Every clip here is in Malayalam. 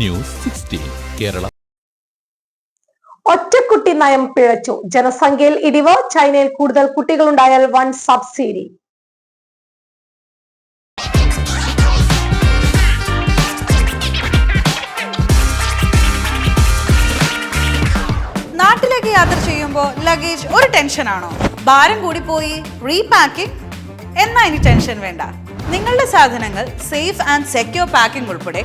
News sixteen Kerala. ഒറ്റക്കുട്ടി നയം പിഴച്ചു. ജനസംഖ്യയിൽ ഇടിവ്. ചൈനയിൽ കൂടുതൽ കുട്ടികളുണ്ടായാൽ വൺ സബ്സിഡി. നാട്ടിലേക്ക് യാത്ര ചെയ്യുമ്പോൾ ലഗേജ് ഒരു ടെൻഷനാണോ ഭാരം കൂടി പോയി റീപാക്കിംഗ് എന്നാ ഇനി ടെൻഷൻ വേണ്ട. നിങ്ങളുടെ സാധനങ്ങൾ സേഫ് ആൻഡ് സെക്യൂർ പാക്കിംഗ് ഉൾപ്പെടെ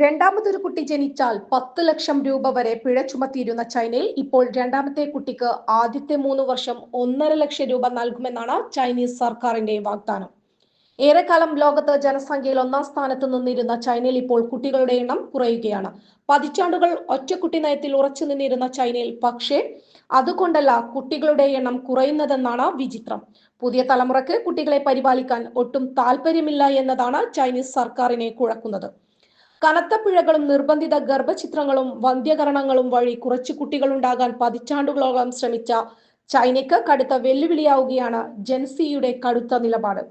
രണ്ടാമതൊരു കുട്ടി ജനിച്ചാൽ പത്ത് ലക്ഷം രൂപ വരെ പിഴ ചുമത്തിയിരുന്ന ചൈനയിൽ ഇപ്പോൾ രണ്ടാമത്തെ കുട്ടിക്ക് ആദ്യത്തെ മൂന്ന് വർഷം ഒന്നര ലക്ഷം രൂപ നൽകുമെന്നാണ് ചൈനീസ് സർക്കാരിന്റെ വാഗ്ദാനം. ഏറെക്കാലം ലോകത്ത് ജനസംഖ്യയിൽ ഒന്നാം സ്ഥാനത്ത് നിന്നിരുന്ന ചൈനയിൽ ഇപ്പോൾ കുട്ടികളുടെ എണ്ണം കുറയുകയാണ്. പതിറ്റാണ്ടുകൾ ഒറ്റക്കുട്ടി നയത്തിൽ ഉറച്ചു നിന്നിരുന്ന ചൈനയിൽ പക്ഷേ അതുകൊണ്ടല്ല കുട്ടികളുടെ എണ്ണം കുറയുന്നതെന്നാണ് വിചിത്രം. പുതിയ തലമുറയ്ക്ക് കുട്ടികളെ പരിപാലിക്കാൻ ഒട്ടും താല്പര്യമില്ല എന്നതാണ് ചൈനീസ് സർക്കാരിനെ കുഴക്കുന്നത്. കനത്ത പിഴകളും നിർബന്ധിത ഗർഭചിത്രങ്ങളും വന്ധ്യകരണങ്ങളും വഴി കുറച്ച് കുട്ടികളുണ്ടാകാൻ പതിറ്റാണ്ടുകളോളം ശ്രമിച്ച ചൈനയ്ക്ക് കടുത്ത വെല്ലുവിളിയാവുകയാണ് ജെൻസിയുടെ കടുത്ത നിലപാട്.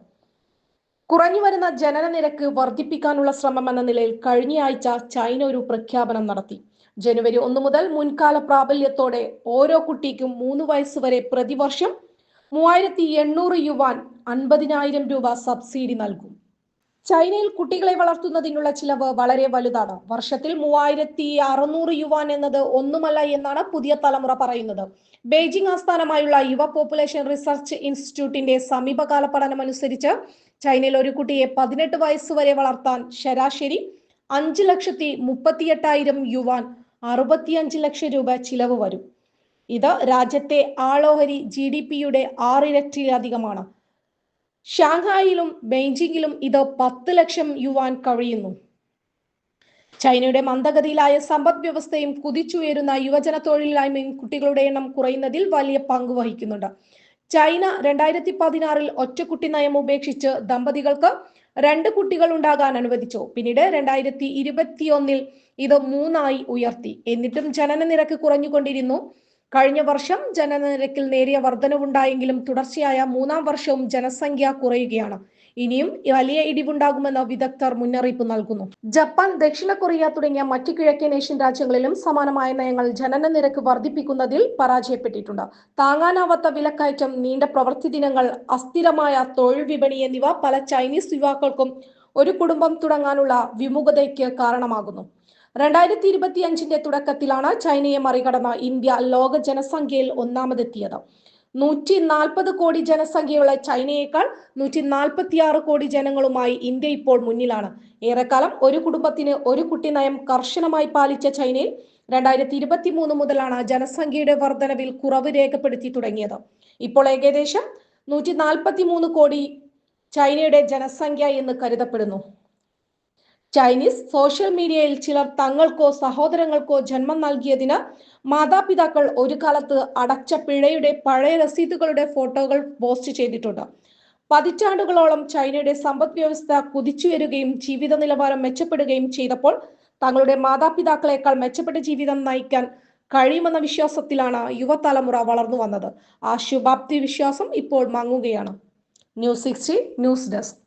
കുറഞ്ഞു വരുന്ന ജനന നിരക്ക് വർദ്ധിപ്പിക്കാനുള്ള ശ്രമം എന്ന നിലയിൽ കഴിഞ്ഞയാഴ്ച ചൈന ഒരു പ്രഖ്യാപനം നടത്തി. ജനുവരി ഒന്ന് മുതൽ മുൻകാല പ്രാബല്യത്തോടെ ഓരോ കുട്ടിക്കും മൂന്ന് വയസ്സ് വരെ പ്രതിവർഷം മൂവായിരത്തി എണ്ണൂറ് യുവാൻ അൻപതിനായിരം രൂപ സബ്സിഡി നൽകും. ചൈനയിൽ കുട്ടികളെ വളർത്തുന്നതിനുള്ള ചിലവ് വളരെ വലുതാണ്. വർഷത്തിൽ മൂവായിരത്തി അറുന്നൂറ് യുവാൻ എന്നത് ഒന്നുമല്ല എന്നാണ് പുതിയ തലമുറ പറയുന്നത്. ബെയ്ജിംഗ് ആസ്ഥാനമായുള്ള യുവ പോപ്പുലേഷൻ റിസർച്ച് ഇൻസ്റ്റിറ്റ്യൂട്ടിന്റെ സമീപകാല പഠനമനുസരിച്ച് ചൈനയിൽ ഒരു കുട്ടിയെ പതിനെട്ട് വയസ്സ് വരെ വളർത്താൻ ശരാശരി അഞ്ച് ലക്ഷത്തി മുപ്പത്തിയെട്ടായിരം യുവാൻ അറുപത്തിയഞ്ച് ലക്ഷം രൂപ ചിലവ് വരും. ഇത് രാജ്യത്തെ ആളോഹരി ജി ഡി പിയുടെ ആറിരട്ടിയിലധികമാണ് ഷാങ്ഹായിലും ബെയ്ജിങ്ങിലും ഇത് പത്ത് ലക്ഷം യുവാൻ കഴിയുന്നു. ചൈനയുടെ മന്ദഗതിയിലായ സമ്പദ് വ്യവസ്ഥയും കുതിച്ചുയരുന്ന യുവജന തൊഴിലില്ലായ്മയും കുട്ടികളുടെ എണ്ണം കുറയുന്നതിൽ വലിയ പങ്ക് വഹിക്കുന്നുണ്ട്. ചൈന രണ്ടായിരത്തി പതിനാറിൽ ഒറ്റക്കുട്ടി നയം ഉപേക്ഷിച്ച് ദമ്പതികൾക്ക് രണ്ട് കുട്ടികൾ ഉണ്ടാകാൻ അനുവദിച്ചു. പിന്നീട് രണ്ടായിരത്തി ഇരുപത്തിയൊന്നിൽ ഇത് മൂന്നായി ഉയർത്തി. എന്നിട്ടും ജനന നിരക്ക് കുറഞ്ഞുകൊണ്ടിരുന്നു. കഴിഞ്ഞ വർഷം ജനനിരക്കിൽ നേരിയ വർധനവുണ്ടായെങ്കിലും തുടർച്ചയായ മൂന്നാം വർഷവും ജനസംഖ്യ കുറയുകയാണ്. ഇനിയും വലിയ ഇടിവുണ്ടാകുമെന്ന് വിദഗ്ധർ മുന്നറിയിപ്പ് നൽകുന്നു. ജപ്പാൻ ദക്ഷിണ കൊറിയ തുടങ്ങിയ മറ്റ് കിഴക്കൻ ഏഷ്യൻ രാജ്യങ്ങളിലും സമാനമായ നയങ്ങൾ ജനന നിരക്ക് വർദ്ധിപ്പിക്കുന്നതിൽ പരാജയപ്പെട്ടിട്ടുണ്ട്. താങ്ങാനാവാത്ത വിലക്കയറ്റം നീണ്ട പ്രവൃത്തി ദിനങ്ങൾ അസ്ഥിരമായ തൊഴിൽ വിപണി എന്നിവ പല ചൈനീസ് യുവാക്കൾക്കും ഒരു കുടുംബം തുടങ്ങാനുള്ള വിമുഖതയ്ക്ക് കാരണമാകുന്നു. രണ്ടായിരത്തി ഇരുപത്തി അഞ്ചിന്റെ തുടക്കത്തിലാണ് ചൈനയെ മറികടന്ന ഇന്ത്യ ലോക ജനസംഖ്യയിൽ ഒന്നാമതെത്തിയത്. നൂറ്റി നാൽപ്പത് കോടി ജനസംഖ്യയുള്ള ചൈനയേക്കാൾ നൂറ്റി നാൽപ്പത്തി ആറ് കോടി ജനങ്ങളുമായി ഇന്ത്യ ഇപ്പോൾ മുന്നിലാണ്. ഏറെക്കാലം ഒരു കുടുംബത്തിന് ഒരു കുട്ടി നയം കർശനമായി പാലിച്ച ചൈനയിൽ രണ്ടായിരത്തി ഇരുപത്തി മൂന്ന് മുതലാണ് ജനസംഖ്യയുടെ വർധനവിൽ കുറവ് രേഖപ്പെടുത്തി തുടങ്ങിയത്. ഇപ്പോൾ ഏകദേശം നൂറ്റി നാൽപ്പത്തി മൂന്ന് കോടി ചൈനയുടെ ജനസംഖ്യ എന്ന് കരുതപ്പെടുന്നു. ചൈനീസ് സോഷ്യൽ മീഡിയയിൽ ചിലർ തങ്ങൾക്കോ സഹോദരങ്ങൾക്കോ ജന്മം നൽകിയതിന് മാതാപിതാക്കൾ ഒരു കാലത്ത് അടച്ച പിഴയുടെ പഴയ രസീതുകളുടെ ഫോട്ടോകൾ പോസ്റ്റ് ചെയ്തിട്ടുണ്ട്. പതിറ്റാണ്ടുകളോളം ചൈനയുടെ സമ്പദ് വ്യവസ്ഥ കുതിച്ചുയരുകയും ജീവിത നിലവാരം മെച്ചപ്പെടുകയും ചെയ്തപ്പോൾ തങ്ങളുടെ മാതാപിതാക്കളെക്കാൾ മെച്ചപ്പെട്ട ജീവിതം നയിക്കാൻ കഴിയുമെന്ന വിശ്വാസത്തിലാണ് യുവതലമുറ വളർന്നു വന്നത്. ആ ശുഭാപ്തി വിശ്വാസം ഇപ്പോൾ മങ്ങുകയാണ്. News sixty news desk.